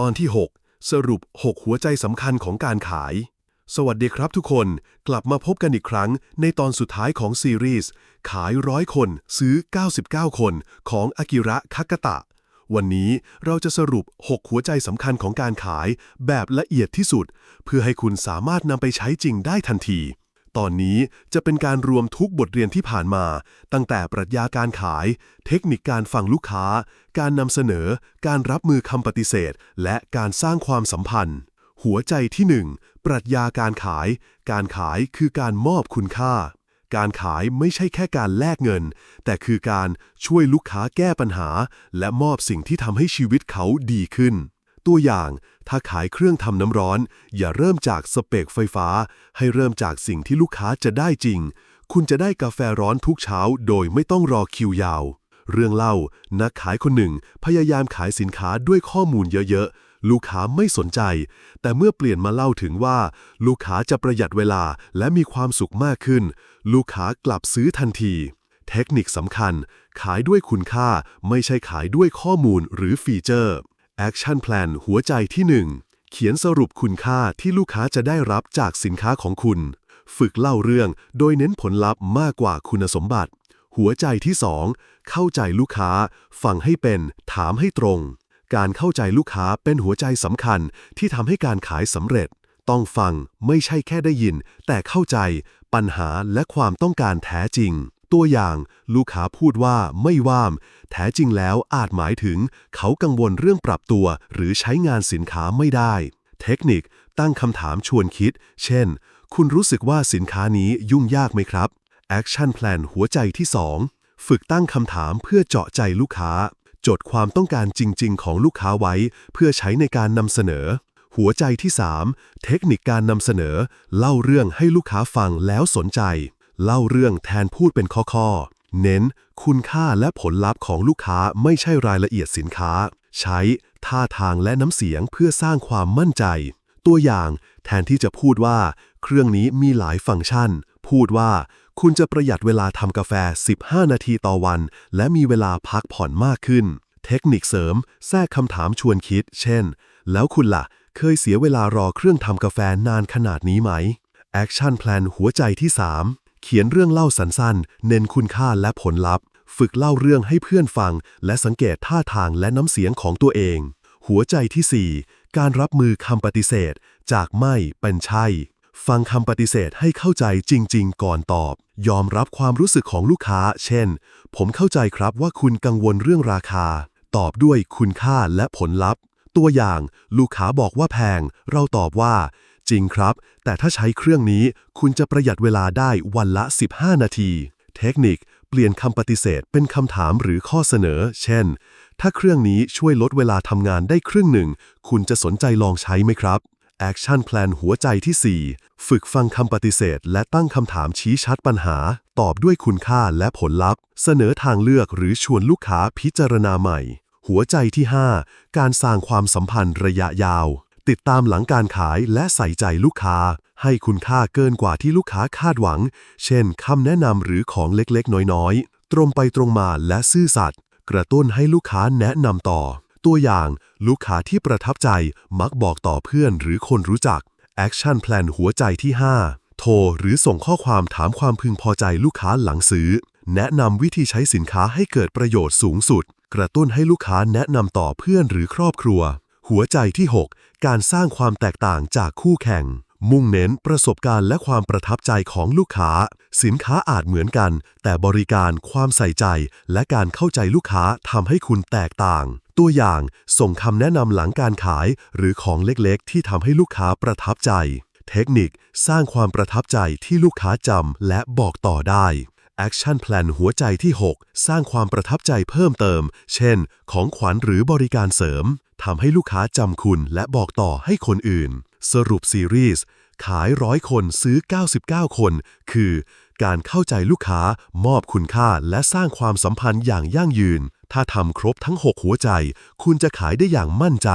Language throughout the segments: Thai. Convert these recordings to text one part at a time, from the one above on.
ตอนที่ 6 สรุป 6 หัวใจสำคัญของการขาย สวัสดีครับทุกคน กลับมาพบกันอีกครั้งในตอนสุดท้ายของซีรีส์ ขายร้อยคน ซื้อ 99 คนของอากิระคากตะ วันนี้เราจะสรุป 6 หัวใจสำคัญของการขายแบบละเอียดที่สุด เพื่อให้คุณสามารถนำไปใช้จริงได้ทันที ตอนนี้จะเป็นการรวมทุกบทเรียนที่ผ่านมา ตั้งแต่ปรัชญาการขาย เทคนิคการฟังลูกค้า การนำเสนอ การรับมือคำปฏิเสธ และการสร้างความสัมพันธ์ หัวใจที่ 1 ปรัชญาการขาย การขายคือการมอบคุณค่า การขายไม่ใช่แค่การแลกเงิน แต่คือการช่วยลูกค้าแก้ปัญหา และมอบสิ่งที่ทำให้ชีวิตเขาดีขึ้น ตัวอย่าง ถ้าขายเครื่องทำน้ำร้อน อย่าเริ่มจากสเปกไฟฟ้า ให้เริ่มจากสิ่งที่ลูกค้าจะได้จริง คุณจะได้กาแฟร้อนทุกเช้า โดยไม่ต้องรอคิวยาว เรื่องเล่า นักขายคนหนึ่ง พยายามขายสินค้าด้วยข้อมูลเยอะๆ ลูกค้าไม่สนใจ แต่เมื่อเปลี่ยนมาเล่าถึงว่า ลูกค้าจะประหยัดเวลาและมีความสุขมากขึ้น ลูกค้ากลับซื้อทันทีเทคนิคสำคัญ ขายด้วยคุณค่า ไม่ใช่ขายด้วยข้อมูลหรือฟีเจอร์ Action Plan หัวใจที่ 1 เขียนสรุปคุณค่าที่ลูกค้าจะได้รับจากสินค้าของคุณ ฝึกเล่าเรื่องโดยเน้นผลลัพธ์มากกว่าคุณสมบัติ หัวใจที่ 2 เข้าใจลูกค้า ฟังให้เป็น ถามให้ตรง การเข้าใจลูกค้าเป็นหัวใจสำคัญที่ทำให้การขายสำเร็จ ต้องฟังไม่ใช่แค่ได้ยิน แต่เข้าใจ ปัญหาและความต้องการแท้จริง ตัวอย่างลูกค้าพูดว่าไม่ว่าม แท้จริงแล้วอาจหมายถึง เขากังวลเรื่องปรับตัว หรือใช้งานสินค้าไม่ได้ เทคนิคตั้งคำถามชวนคิด เช่น คุณรู้สึกว่าสินค้านี้ยุ่งยากไหมครับ Action Plan หัวใจที่ 2 ฝึกตั้งคำถามเพื่อเจาะใจลูกค้า จดความต้องการจริง ๆ ของลูกค้าไว้ เพื่อใช้ในการนำเสนอ หัวใจที่ 3 เทคนิคการนำเสนอ เล่าเรื่องให้ลูกค้าฟังแล้วสนใจ เล่าเรื่องแทนพูดเป็นข้อๆ เน้น คุณค่าและผลลัพธ์ของลูกค้าไม่ใช่รายละเอียดสินค้า ใช้ท่าทางและน้ำเสียงเพื่อสร้างความมั่นใจ ตัวอย่างแทนที่จะพูดว่า เครื่องนี้มีหลายฟังก์ชัน พูดว่า คุณจะประหยัดเวลาทำกาแฟ 15 นาทีต่อวัน และมีเวลาพักผ่อนมากขึ้น เทคนิคเสริม แทรกคำถามชวนคิด เช่น แล้วคุณล่ะ เคยเสียเวลารอเครื่องทำกาแฟนานขนาดนี้ไหม Action Plan หัวใจที่ 3 เขียนเรื่องเล่าสั้นๆ เน้นคุณค่าและผลลัพธ์ ฝึกเล่าเรื่องให้เพื่อนฟัง และสังเกตท่าทางและน้ำเสียงของตัวเอง หัวใจที่ 4 การรับมือคำปฏิเสธ จากไม่เป็นใช่ ฟังคำปฏิเสธให้เข้าใจจริง ๆ ก่อนตอบ ยอมรับความรู้สึกของลูกค้า เช่น ผมเข้าใจครับว่าคุณกังวลเรื่องราคา ตอบด้วยคุณค่าและผลลัพธ์ ตัวอย่าง ลูกค้าบอกว่าแพง เราตอบว่า จริงครับ แต่ถ้าใช้เครื่องนี้คุณจะประหยัดเวลาได้วันละ 15 นาที เทคนิคเปลี่ยนคำปฏิเสธเป็นคำถามหรือข้อเสนอ เช่น ถ้าเครื่องนี้ช่วยลดเวลาทำงานได้ครึ่งหนึ่ง คุณจะสนใจลองใช้ไหมครับ Action Plan หัวใจที่ 4 ฝึกฟังคำปฏิเสธ และตั้งคำถามชี้ชัดปัญหา ตอบด้วยคุณค่าและผลลัพธ์ เสนอทางเลือกหรือชวนลูกค้าพิจารณาใหม่ หัวใจที่ 5 การสร้างความสัมพันธ์ระยะยาว ติดตามหลังการขายและใส่ใจลูกค้า ให้คุณค่าเกินกว่าที่ลูกค้าคาดหวัง เช่นคำแนะนำหรือของเล็กๆ น้อยๆ ตรงไปตรงมาและซื่อสัตย์กระตุ้นให้ลูกค้าแนะนำต่อ ตัวอย่างลูกค้าที่ประทับใจมักบอกต่อเพื่อนหรือคนรู้จัก Action Plan หัวใจที่ 5 โทรหรือส่งข้อความถามความพึงพอใจลูกค้าหลังซื้อ แนะนำวิธีใช้สินค้าให้เกิดประโยชน์สูงสุด กระตุ้นให้ลูกค้าแนะนำต่อเพื่อนหรือครอบครัว หัวใจที่ 6 การสร้างความแตกต่างจากคู่แข่ง มุ่งเน้นประสบการณ์และความประทับใจของลูกค้า สินค้าอาจเหมือนกัน แต่บริการความใส่ใจ และการเข้าใจลูกค้าทำให้คุณแตกต่าง ตัวอย่างส่งคำแนะนำหลังการขาย หรือของเล็กๆ ที่ทำให้ลูกค้าประทับใจ เทคนิค สร้างความประทับใจที่ลูกค้าจำและบอกต่อได้ Action Plan หัวใจที่ 6 สร้างความประทับใจเพิ่มเติม เช่น ของขวัญหรือบริการเสริมทำให้ลูกค้าจำคุณและบอกต่อให้คนอื่น สรุปซีรีส์ขายร้อยคนซื้อ 99 คน คือ การเข้าใจลูกค้ามอบคุณค่าและสร้างความสัมพันธ์อย่างยั่งยืน ถ้าทำครบทั้ง 6 หัวใจ คุณจะขายได้อย่างมั่นใจ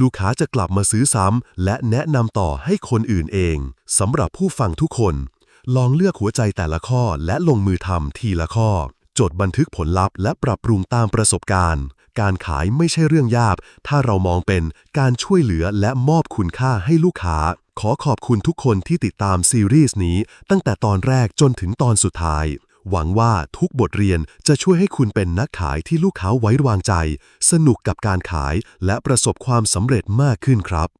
ลูกค้าจะกลับมาซื้อซ้ำและแนะนำต่อให้คนอื่นเองสำหรับผู้ฟังทุกคน ลองเลือกหัวใจแต่ละข้อและลงมือทำทีละข้อ จดบันทึกผลลัพธ์และปรับปรุงตามประสบการณ์ การขายไม่ใช่เรื่องยาก ถ้าเรามองเป็นการช่วยเหลือและมอบคุณค่าให้ลูกค้า ขอขอบคุณทุกคนที่ติดตามซีรีส์นี้ ตั้งแต่ตอนแรกจนถึงตอนสุดท้าย หวังว่าทุกบทเรียนจะช่วยให้คุณเป็นนักขายที่ลูกค้าไว้วางใจ สนุกกับการขายและประสบความสำเร็จมากขึ้นครับ